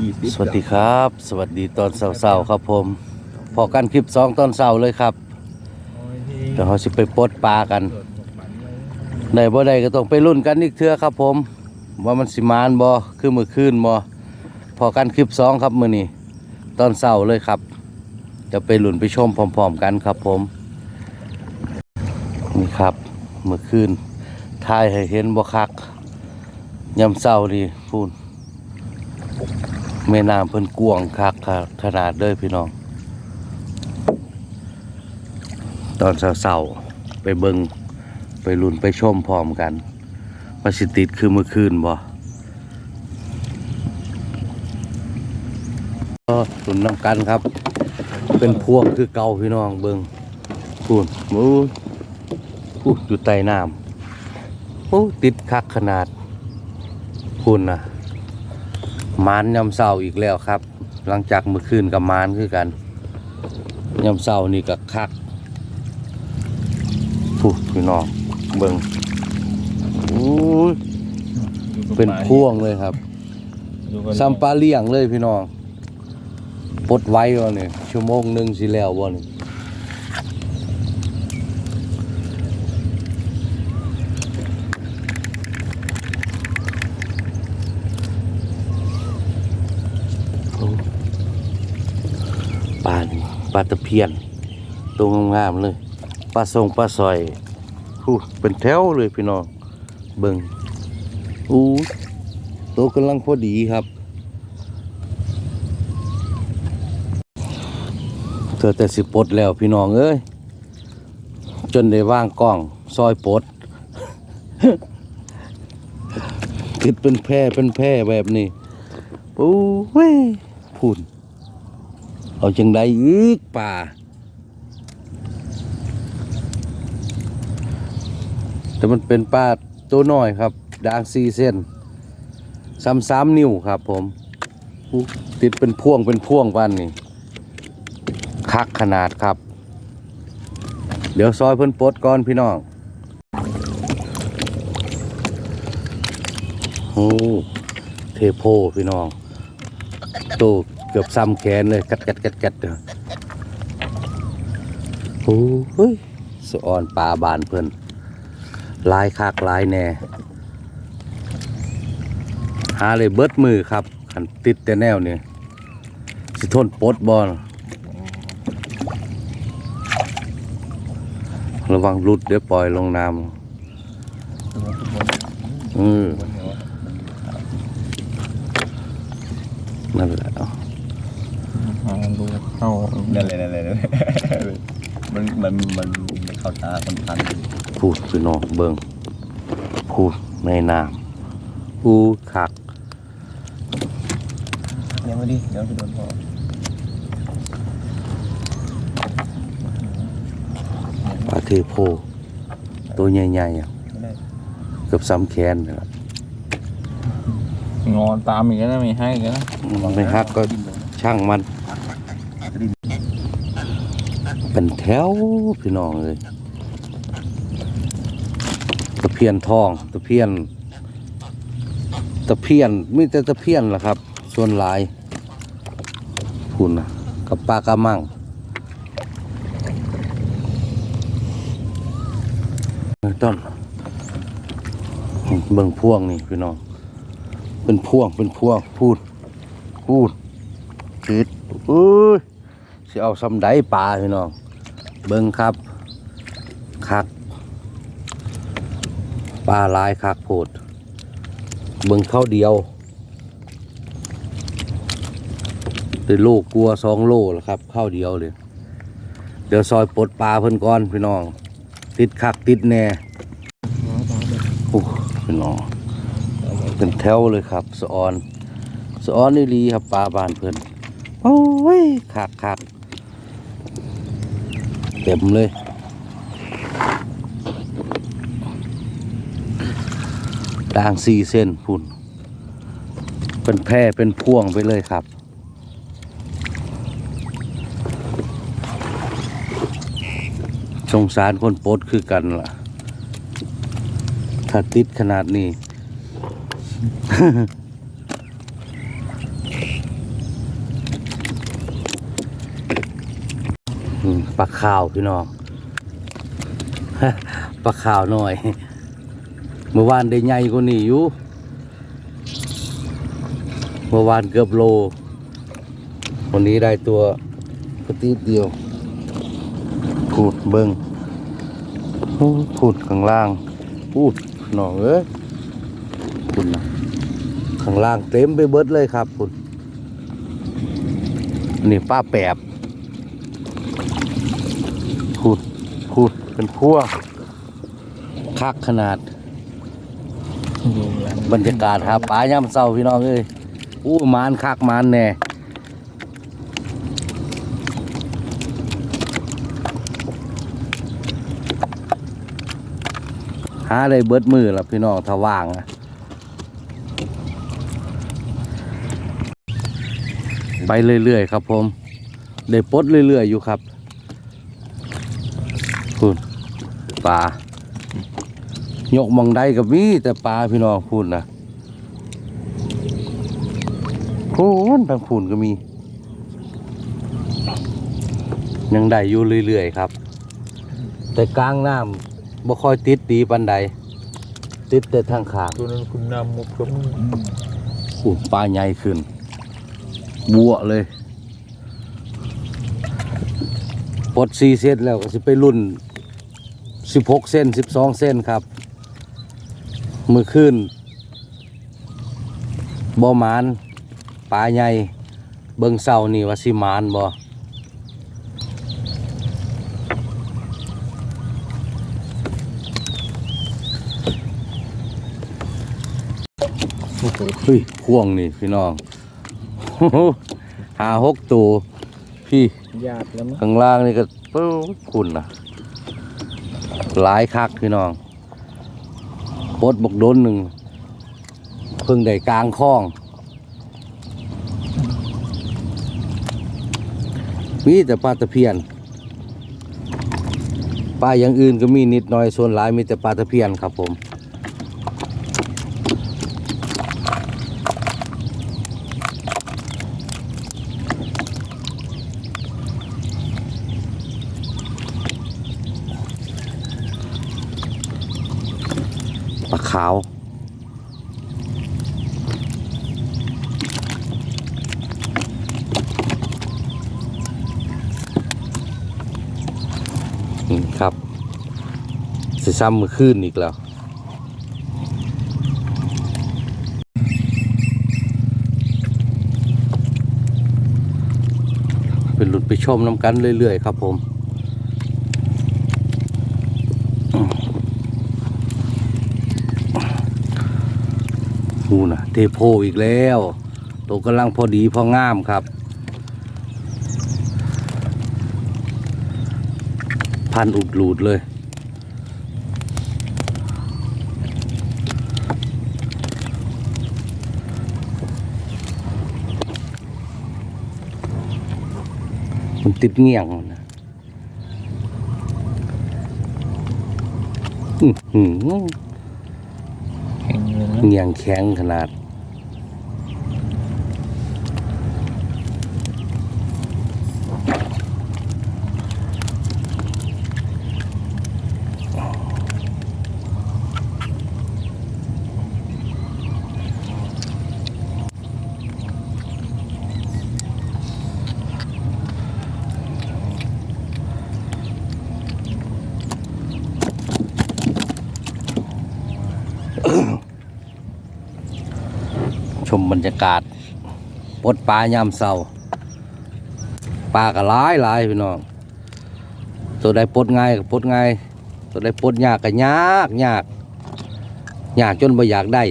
ยี่สิบสวัสดีครับ สวัสดีตอนเช้าๆครับผม พอกันคลิปสองตอนเช้าเลยครับเดี๋ยวเราสิไปปลดปลากันได้บ่ได้ก็ต้องไปรุ่นกันอีกเทื่อครับผม ว่ามันสิมานบ่คือมื้อคืนบ่พอกันคลิปสองครับมื้อนี้ตอนเช้าเลยครับ จะไปรุ่นไปชมพร้อม ๆ กันครับผม นี่ครับเมื่อคืนถ่ายให้เห็นบ่คักยามเช้านี่พูน แม่น้ำเพิ่นกวางคักขนาดเด้อพี่น้อง ตอนเช้าๆไปเบิงไปลุนไปชมพร้อมกันว่าสิติดคือเมื่อคืนบ่ก็ลุ้นน้ำกันครับ เป็นพวงคือเก่าพี่น้องเบิงพูนมูพูดอยู่ใต้น้ำโอ้ติดคักขนาดพูนนะ มานยำเศร้าอีกแล้วครับ หลังจากเมื่อคืนกับมานคือกันยำเศร้านี่ก็คักผู้พี่น้องเบิงอู้ยเป็นพวงเลยครับซัมปลาเลี่ยงเลยพี่น้องปลดไว้วะนี่ชั่วโมงหนึ่งสิแล้ววะนี่ปลานี่ป ลาตะเพียนตัวงามๆเลยปลาทรงปลาซอยผู้เป็นแถวเลยพี่น้องเบิงอู้ตัวกำลังพอดีครับเธอแต่สิปดแล้วพี่น้องเอ้ยจนได้ว่างกล้องซอยปดคิดเป็นแพร่เป็นแพร่แบบนี้โอ้ยพูน เอาจังไดอีกป่าแต่มันเป็นปลาตัวน้อยครับด่างสี่เส้นซ้ำสามนิ้วครับผม ติดเป็นพ่วงเป็นพ่วงปันนี่คักขนาดครับ เดี๋ยวซอยเพิ่นปดก่อนพี่น้อง โอ้ เทโพพี่น้องตัว เกือบซ้ำแขนเลย กัดกัดกัดกัดเด้อโอ้ยสะออนปลาบานเพิ่นลายคักลายแน่ หาเลยเบิดมือครับขันติดแต่แนวนี่สิทนปดบอลระวังรุดเดี๋ยวปล่อยลงน้ำอืมนั่นแหละ ดูเข้านั่นเลยนั่นเลยนั่นเลยมันมันมันมันเข้าตาคนพันพูดพี่น้องเบิงพูดในน้ำพูดคักเดี๋ยวมาดิเดี๋ยวจะโดนพอปลาเทโพตัวใหญ่ๆอะไม่ได้เกือบซ้ำแขนนะครับงอนตามอีกแล้วนะไม่ให้กันนะมันไม่ฮักก็ช่างมัน เป็นแถวพี่น้องเลยตะเพียนทองตะเพียนตะเพียนมีแต่ตะเพียนล่ะครับ ส่วนหลายพูนนะกับปลากระมังต้นเบิ่งพ่วงนี่พี่น้อง เป็นพ่วงเป็นพ่วงพูด พูดคิดเอ้ย สิเอาซ้ำไดปลาพี่น้องเบิ่งครับคักปลาลายคักโพดเบิ่งเข้าเดียวได้โลกลัวสองโลแล้วครับเข้าเดียวเลยเดี๋ยวซอยปลดปลาเพิ่นก่อนพี่น้อง ติดคักติดแน่โอ้พี่น้องเป็นแถวเลยครับสะออนสะออนนี่ลีครับปลาบานเพิ่นโอ้ยคักคัก เต็มเลย ด่างสี่เส้นพุ่น เป็นแพร่เป็นพ่วงไปเลยครับสงสารคนโปดคือกันล่ะ ถ้าติดขนาดนี้ อืม ปลาขาวพี่น้องปลาขาวหน่อย เมื่อวานได้ใหญ่กว่านี้อยู่เมื่อวานเกือบโล วันนี้ได้ตัวกระติดเดียวพูดเบิงโอ้พูดข้างล่างพูดหนองเอ้ยคุณนะข้างล่างเต็มไปเบิดเลยครับคุณนี่ป้าแปบพูดพูดเป็น พวกคักขนาดอยู่หลังบรรยากาศครับป่าย่ำเศร้าพี่น้องเอ้ยอู้มานคักมานแน่หาได้เบิดมือแล้วพี่น้องถ้าว่างอะไปเรื่อยๆครับผม ได้ปลดเรื่อยๆอยู่ครับคุณ ปลายกมองได้กับมีแต่ปลาพี่น้องพูดนะพูนทางพูนก็มี ยังได้อยู่เรื่อยๆครับ แต่กลางน้ำบ่ค่อยติดดีปันใด ติดแต่ทางขางตัวนั้นคุณนำมุกก็มึงอู้ปลาใหญ่ขึ้น บัวเลยปลดสี่เส้นแล้วก็สิไปรุ่น สิบหกเส้นสิบสองเส้นครับ มือขึ้นบ่หมานปลาใหญ่เบิงเศร้านี่ว่าสิหมานบ่เฮ้ยพ่วงนี่พี่น้องหาหกตัวพี่ญาติแล้วมั้งข้างล่างนี่ก็เปิ้ลคุณนะ หลายคักพี่น้องปดบกโดนหนึ่งเพิ่งได้กลางคลอง มีแต่ปลาตะเพียน ปลาอย่างอื่นก็มีนิดหน่อยส่วนหลายมีแต่ปลาตะเพียนครับผม ขาว นี่ครับสิซ้ำมือขึ้นอีกแล้วเป็นหลุดไปชมน้ำกันเรื่อย ๆ ครับผม นู่นน่ะเทโพอีกแล้วตัวกำลังพอดีพองามครับ พันอุดหลูดเลย มันติดเงี่ยงนะอื้อหือแข็ง เงียงแข็งขนาด มบรรยากาศปลดปลายามเศร้าปลาก็หลายหลายพี่น้อง ตัวใดปลดง่ายก็ปลดง่าย ตัวใดปลดยากก็ยากยากยากจนบ่อยากได้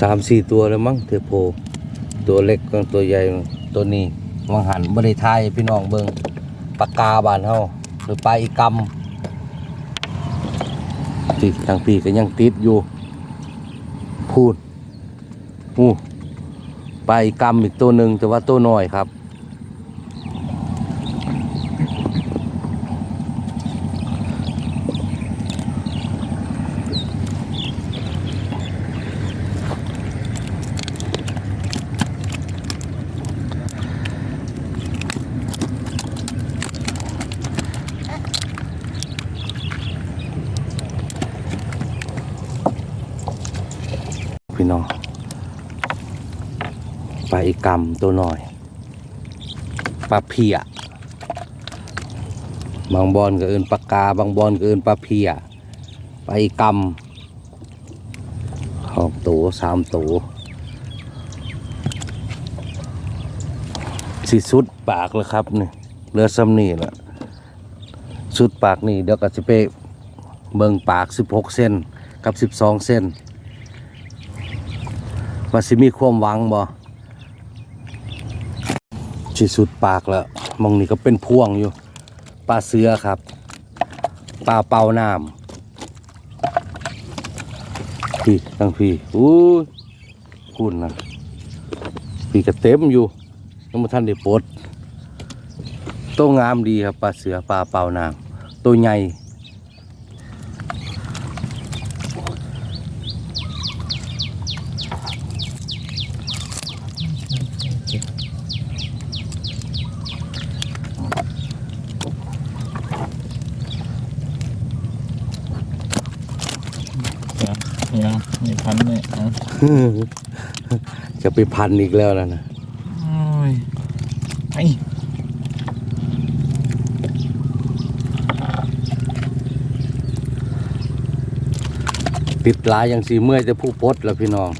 สามสี่ตัวแล้วมั้งเทโพตัวเล็กกับตัวใหญ่ ตัวนี้วังหันบริไทยพี่น้องเบิงปากกาบานเฮาหรือปลาอีกำติทางปีก็ยังติดอยู่ พูดอู้ปลาอีกำอีกตัวหนึ่งแต่ว่าตัวน้อยครับ อ น้อง ปลาอีกำตัวหน่อยปลาเพียบางบอนก็เอินปลากาบางบอนก็เอินปลาเพียปลาอีกำหอกตัวสามตัวสิสุดปากแล้วครับนี่เรือซ้ำนี่ละสุดปากนี่เดี๋ยวก็จะไปเบิ่งปาก 16 เส้นกับ 12 เส้นว่าสิมีความหวังบ่ ชิสุดปากแล้วมองนี่ก็เป็นพ่วงอยู่ปลาเสือครับปลาเป่าน้ำพี่ตั้งพี่อู้ยคุณนะพี่ก็เต็มอยู่ยังไม่ทันได้ปลดตัวงามดีครับปลาเสือปลาเป่าน้ำตัวใหญ่ ยังยังมีพันเนี่ยเอา จะไปพันอีกแล้วนะนะโอ้ยไอ้ติดหลายอย่างสีเมื่อยแต่ผู้ปลดแล้วพี่น้อง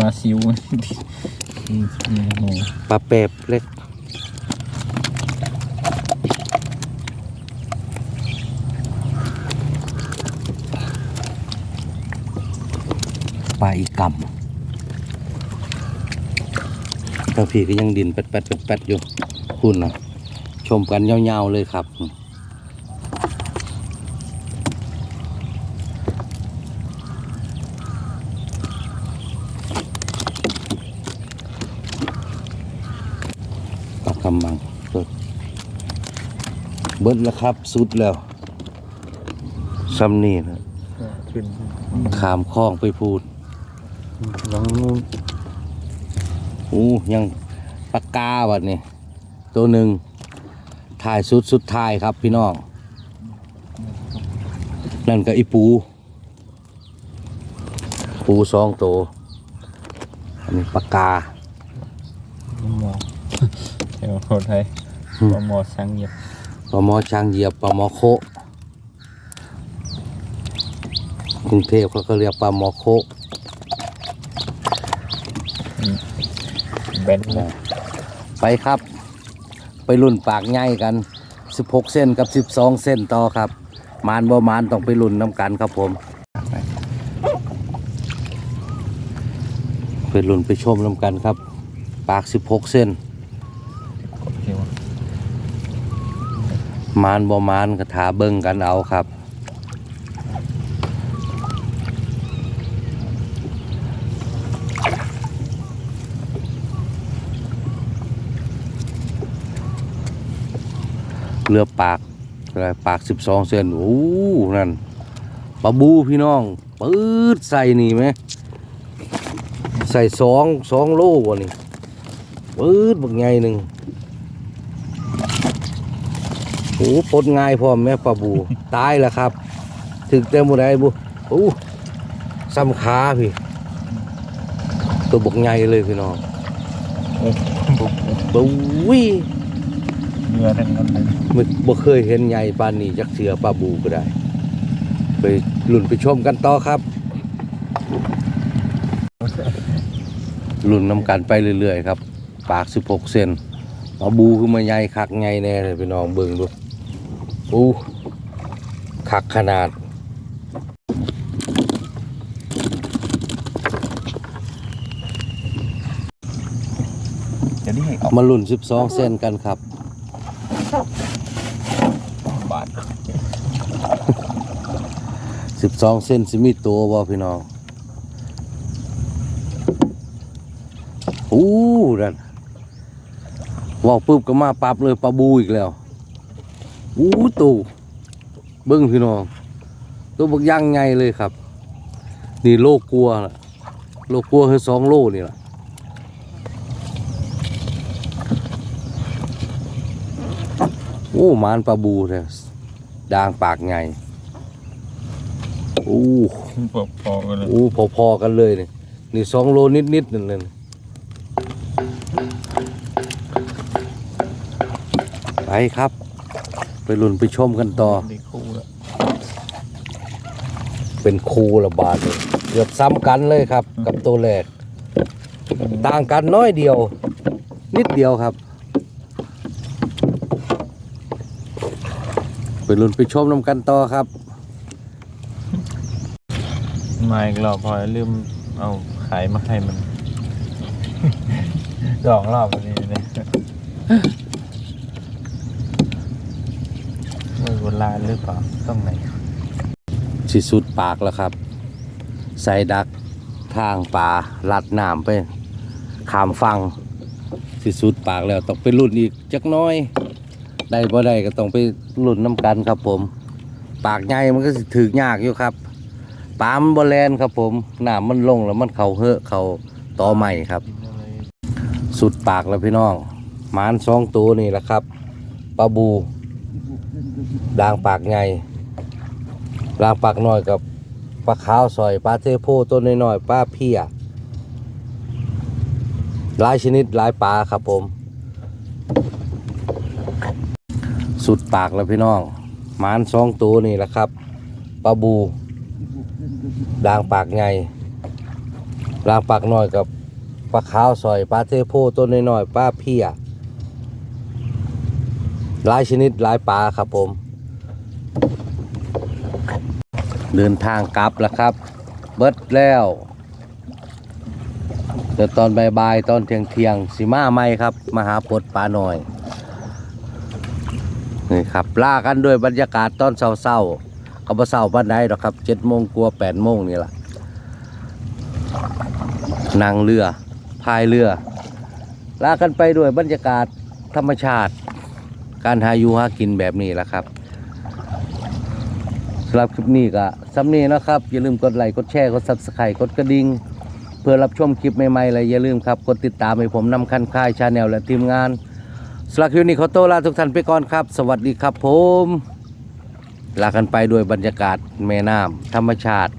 ปลาซิวปลาเปบเล็กปลาอีกกำทางพี่ก็ยังดินแป๊ดแป๊ดแป๊ดแป๊ดอยู่คุณนะชมกันยาวๆเลยครับ ปลากำมังเบิดเบิดแล้วครับ สุดแล้วซ้ำนี่นะก็ขึ้นขามคลองไปพูดลองนู่นอู้ยังปากกาบัดนี่ตัวหนึ่งถ่ายสุดสุดท้ายครับพี่น้อง นั่นก็อีปู ปูสองตัวอันนี้ปากกาหมอเดี๋ยว โหดไทยอืมปลาหมอสังเหยียบปลาหมอช้างเหยียบปลาหมอโคกรุงเทพเขาก็เรียกปลาหมอโคแบนเลยไปครับ ไปรุ่นปากใหญ่กัน 16 เส้นกับ 12 เส้นต่อครับ มานบ่มานต้องไปรุ่นน้ำกันครับผม ไปรุ่นไปชมน้ำกันครับ ปาก 16 เส้น เดี๋ยว มานบ่มานก็ถาเบิ่งกันเอาครับ เรือปากอะไรปาก12เส้นโอ้นั่นปลาบูพี่น้องปื๊ดใส่นี่ไหมใส่สองสองโลวะนี่ปื๊ดบักไงหนึ่ง โอ้ปลดง่ายพร้อมแม่ปลาบู ตายแล้วครับ ถึงเต็มหมดได้บูโอ้ซ้ำขาพี่ ตัวบกใหญ่เลยพี่น้องโอ้บุกบูวิเรือทั้งนั้นเลยไม่บ่เคยเห็นใหญ่ปานนี้จักเสือปลาบูก็ได้ ไปลุ่นไปชมกันต่อครับลุ่นนำกันไปเรื่อยๆครับ ปาก 16 เซนปลาบูคือมาใหญ่คักใหญ่แน่เลยพี่น้องเบิ่งดูโอ้คักขนาด จะได้ออกมาลุ่น 12 เส้นกันครับ บาท12 เส้นสิมีตัวบ่พี่น้องอู้นั่นว่าวปุ๊บก็มาปั๊บเลยปลาบูอีกแล้ว อู้ตูเบิ้งพี่น้องตัวบักย่างไงเลยครับ นี่โลกลัวล่ะโลกลัวคือสองโลนี่ล่ะโอ้หมานปลาบูเลยด่างปากไงอู้พอๆกันเลยอู้พอๆกันเลยนี่นี่สองโลนิดๆนั่นเลยไปครับ ลุ้นไปชมกันต่อได้คู่แล้วเป็นคูละบาทเลยเกือบซ้ำกันเลยครับ กับตัวแรก ต่างกันน้อยเดียว นิดเดียวครับ ไปลุ้นไปชมนำกันต่อครับ มาอีกรอบพอลืมเอาขายมาให้มัน สองรอบวันนี้เนี่ยมือ โบราณหรือเปล่าต้องไหนสิสุดปากแล้วครับ ใส่ดักทางป่าลัดน้ำไปขามฟังสิสุดปากแล้วต้องไปรุ่นอีกจักน้อย ได้บ่ได้ก็ต้องไปรุ่นน้ำกันครับผม ปากใหญ่มันก็สิถือยากอยู่ครับปามันบแลนครับผมน้ำมันลงแล้วมันเขาเหอะเขาต่อใหม่ครับ สุดปากแล้วพี่น้องมานสองตัวนี่แหละครับปลาบู ด่างปากใหญ่ด่างปากน้อยกับปลาขาวซอยปลาเทโพตัวน้อยๆปลาเพียหลายชนิดหลายปลาครับผม สุดปากแล้วพี่น้องหมานสองตัวนี่แหละครับปลาบูด่างปากใหญ่ด่างปากน้อยกับปลาขาวซอยปลาเทโพตัวน้อยๆปลาเพีย หลายชนิดหลายปลาครับผม เดินทางกลับแล้วครับ เบิดแล้วเดี๋ยวตอนบ่ายๆตอนเที่ยงเที่ยงสิมาไม่ครับมาหาปดปลาหน่อยนี่ครับล่ากันด้วยบรรยากาศตอนเศร้าๆก็บ่เศร้าปานใดหรอกครับเจ็ดโมงกลัวแปดโมงนี่แหละนั่งเรือพายเรือลากันไปด้วยบรรยากาศธรรมชาติ การหาอยู่หากินแบบนี้แหละครับสำหรับคลิปนี้ก็ซ้ำนี้นะครับ อย่าลืมกดไลค์กดแชร์กดซับสไครต์กดกระดิ่งเพื่อรับชมคลิปใหม่ๆและอย่าลืมครับ กดติดตามให้ผมนำคันค่ายชาแนลและทีมงานสำหรับคลิปนี้ขอตัวลาทุกท่านไปก่อนครับ สวัสดีครับผม ลากันไปด้วยบรรยากาศแม่น้ำธรรมชาติ